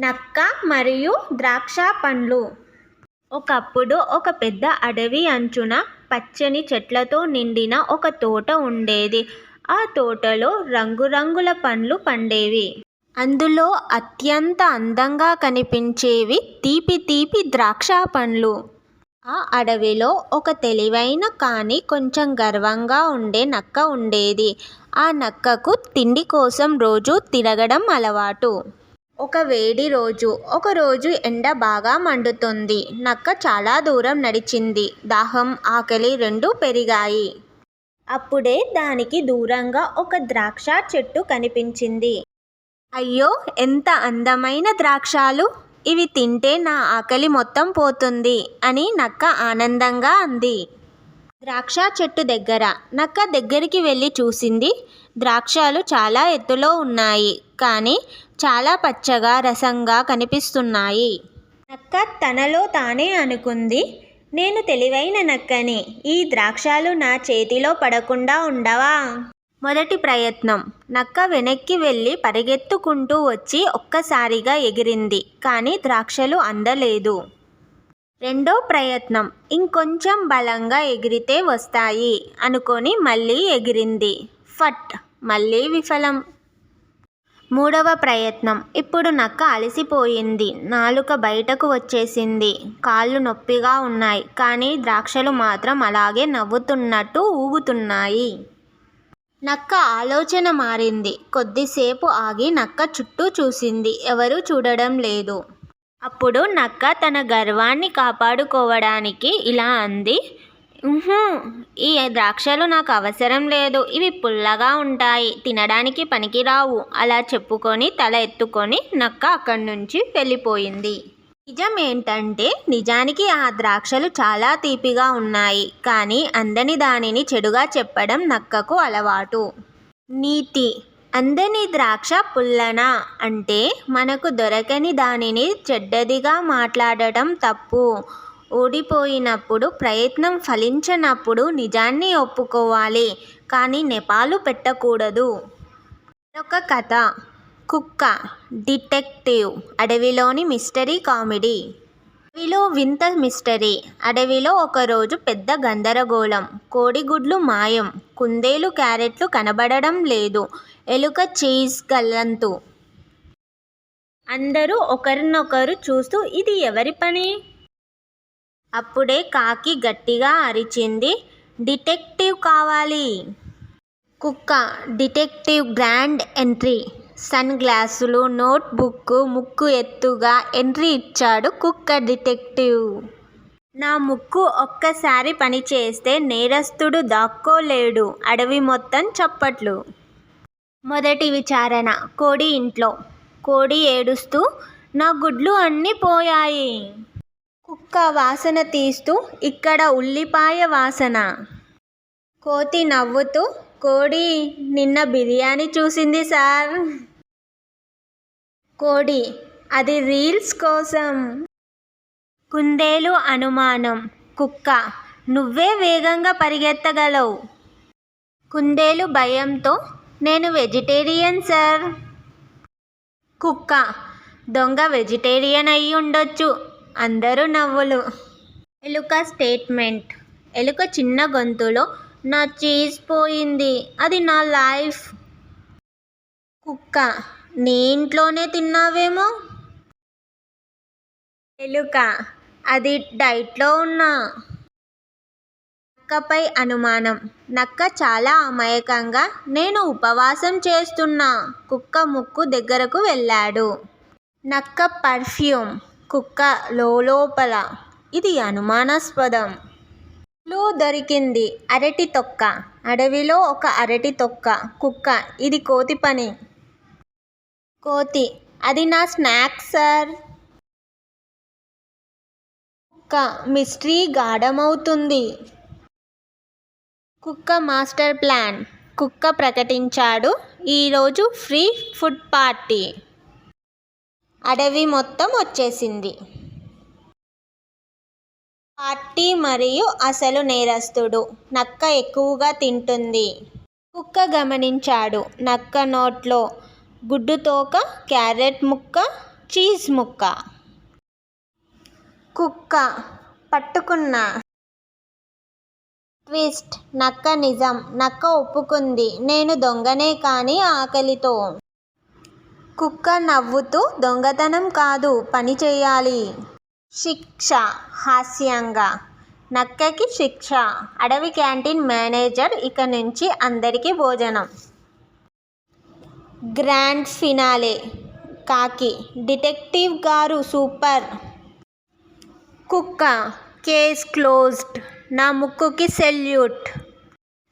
నక్క మరియు ద్రాక్ష పండ్లు. ఒకప్పుడు ఒక పెద్ద అడవి అంచున పచ్చని చెట్లతో నిండిన ఒక తోట ఉండేది. ఆ తోటలో రంగురంగుల పండ్లు పండేవి. అందులో అత్యంత అందంగా కనిపించేవి తీపి తీపి ద్రాక్ష పండ్లు. ఆ అడవిలో ఒక తెలివైన కానీ కొంచెం గర్వంగా ఉండే నక్క ఉండేది. ఆ నక్కకు తిండి కోసం రోజు తిరగడం అలవాటు. ఒక వేడి రోజు ఒకరోజు ఎండ బాగా మండుతుంది. నక్క చాలా దూరం నడిచింది. దాహం ఆకలి రెండూ పెరిగాయి. అప్పుడే దానికి దూరంగా ఒక ద్రాక్ష చెట్టు కనిపించింది. అయ్యో! ఎంత అందమైన ద్రాక్షాలు! ఇవి తింటే నా ఆకలి మొత్తం పోతుంది అని నక్క ఆనందంగా అంది. ద్రాక్ష చెట్టు దగ్గర నక్క దగ్గరికి వెళ్ళి చూసింది. ద్రాక్షాలు చాలా ఎత్తులో ఉన్నాయి. కానీ చాలా పచ్చగా రసంగా కనిపిస్తున్నాయి. నక్క తనలో తానే అనుకుంది. నేను తెలివైన నక్కని. ఈ ద్రాక్షాలు నా చేతిలో పడకుండా ఉండవా? మొదటి ప్రయత్నం. నక్క వెనక్కి వెళ్ళి పరిగెత్తుకుంటూ వచ్చి ఒక్కసారిగా ఎగిరింది. కానీ ద్రాక్షలు అందలేదు. రెండో ప్రయత్నం ఇంకొంచెం బలంగా ఎగిరితే వస్తాయి అనుకొని మళ్ళీ ఎగిరింది. ఫట్ మళ్ళీ విఫలం. మూడవ ప్రయత్నం ఇప్పుడు నక్క అలసిపోయింది నాలుక బయటకు వచ్చేసింది. కాళ్ళు నొప్పిగా ఉన్నాయి కానీ ద్రాక్షలు మాత్రం అలాగే నవ్వుతున్నట్టు ఊగుతున్నాయి. నక్క ఆలోచన మారింది కొద్దిసేపు ఆగి నక్క చుట్టూ చూసింది ఎవరూ చూడడం లేదు. అప్పుడు నక్క తన గర్వాన్ని కాపాడుకోవడానికి ఇలా అంది. ఈ ద్రాక్షలు నాకు అవసరం లేదు. ఇవి పుల్లగా ఉంటాయి. తినడానికి పనికిరావు. అలా చెప్పుకొని తల ఎత్తుకొని నక్క అక్కడి నుంచి వెళ్ళిపోయింది. నిజం ఏంటంటే నిజానికి ఆ ద్రాక్షలు చాలా తీపిగా ఉన్నాయి. కానీ అందని దానిని చెడుగా చెప్పడం నక్కకు అలవాటు. నీతి అందని ద్రాక్ష పుల్లన? అంటే మనకు దొరకని దానిని చెడ్డదిగా మాట్లాడటం తప్పు. ఓడిపోయినప్పుడు ప్రయత్నం ఫలించనప్పుడు నిజాన్ని ఒప్పుకోవాలి. కానీ నెపాలు పెట్టకూడదు. ఒక కథ. కుక్క డిటెక్టివ్. అడవిలోని మిస్టరీ కామెడీ. అడవిలో వింత మిస్టరీ. అడవిలో ఒకరోజు పెద్ద గందరగోళం. కోడిగుడ్లు మాయం. కుందేలు క్యారెట్లు కనబడడం లేదు. ఎలుక చీజ్ గల్లంతు అందరూ ఒకరినొకరు చూస్తూ ఇది ఎవరి పని? అప్పుడే కాకి గట్టిగా అరిచింది డిటెక్టివ్ కావాలి. కుక్క డిటెక్టివ్ గ్రాండ్ ఎంట్రీ. సన్ గ్లాసులు నోట్బుక్ ముక్కు ఎత్తుగా ఎంట్రీ ఇచ్చాడు కుక్క డిటెక్టివ్. నా ముక్కు ఒక్కసారి పనిచేస్తే నేరస్తుడు దాక్కోలేడు అడవి మొత్తం చప్పట్లు. మొదటి విచారణ. కోడి ఇంట్లో. కోడి ఏడుస్తూ నా గుడ్లు అన్నీ పోయాయి. కుక్క వాసన తీస్తూ ఇక్కడ ఉల్లిపాయ వాసన కోతి నవ్వుతూ కోడి నిన్న బిర్యానీ చూసింది సార్ కోడి అది రీల్స్ కోసం కుందేలు అనుమానం. కుక్క నువ్వే వేగంగా పరిగెత్తగలవు కుందేలు భయంతో నేను వెజిటేరియన్ సార్ కుక్క. దొంగ వెజిటేరియన్ అయి ఉండొచ్చు. అందరూ నవ్వులు. ఎలుక స్టేట్మెంట్ ఎలుక చిన్న గొంతులో నా చీజ్ పోయింది. అది నా లైఫ్ కుక్క. నీ ఇంట్లోనే తిన్నావేమో? ఎలుక. అది డైట్లో ఉన్నా. నక్కపై అనుమానం. నక్క చాలా అమాయకంగా నేను ఉపవాసం చేస్తున్నా. కుక్క ముక్కు దగ్గరకు వెళ్ళాడు. నక్క పర్ఫ్యూమ్. కుక్క లోపల ఇది అనుమానాస్పదం. క్లూ దొరికింది. అరటి తొక్క. అడవిలో ఒక అరటి తొక్క. కుక్క. ఇది కోతి పని. కోతి. అది నా స్నాక్ సార్. కుక్క. మిస్టరీ గాఢమవుతుంది. కుక్క మాస్టర్ ప్లాన్. కుక్క ప్రకటించాడు. ఈరోజు ఫ్రీ ఫుడ్ పార్టీ. అడవి మొత్తం వచ్చేసింది. పార్టీ మరియు అసలు నేరస్తుడు. నక్క ఎక్కువగా తింటుంది. కుక్క గమనించాడు. నక్క నోట్లో గుడ్డు తోక క్యారెట్ ముక్క చీజ్ ముక్క. కుక్క పట్టుకున్న ట్విస్ట్. నక్క నిజం. నక్క ఒప్పుకుంది. నేను దొంగనే కానీ ఆకలితో. కుక్క నవ్వుతూ దొంగతనం కాదు. పని చేయాలి. శిక్ష. హాస్యంగా. నక్కకి శిక్ష. అడవి క్యాంటీన్ మేనేజర్ ఇక నుంచి అందరికీ భోజనం. Grand finale. కాకి. డిటెక్టివ్ గారు సూపర్. కుక్క. Case closed. నా ముక్కుకి సెల్యూట్.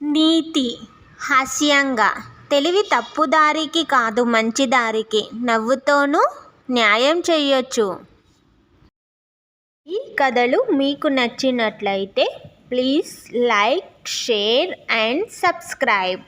నీతి హాస్యంగా. తెలివి తప్పుదారికి కాదు మంచి దారికి నవ్వుతోనూ న్యాయం చేయొచ్చు ఈ కథలు మీకు నచ్చినట్లయితే please like share and subscribe.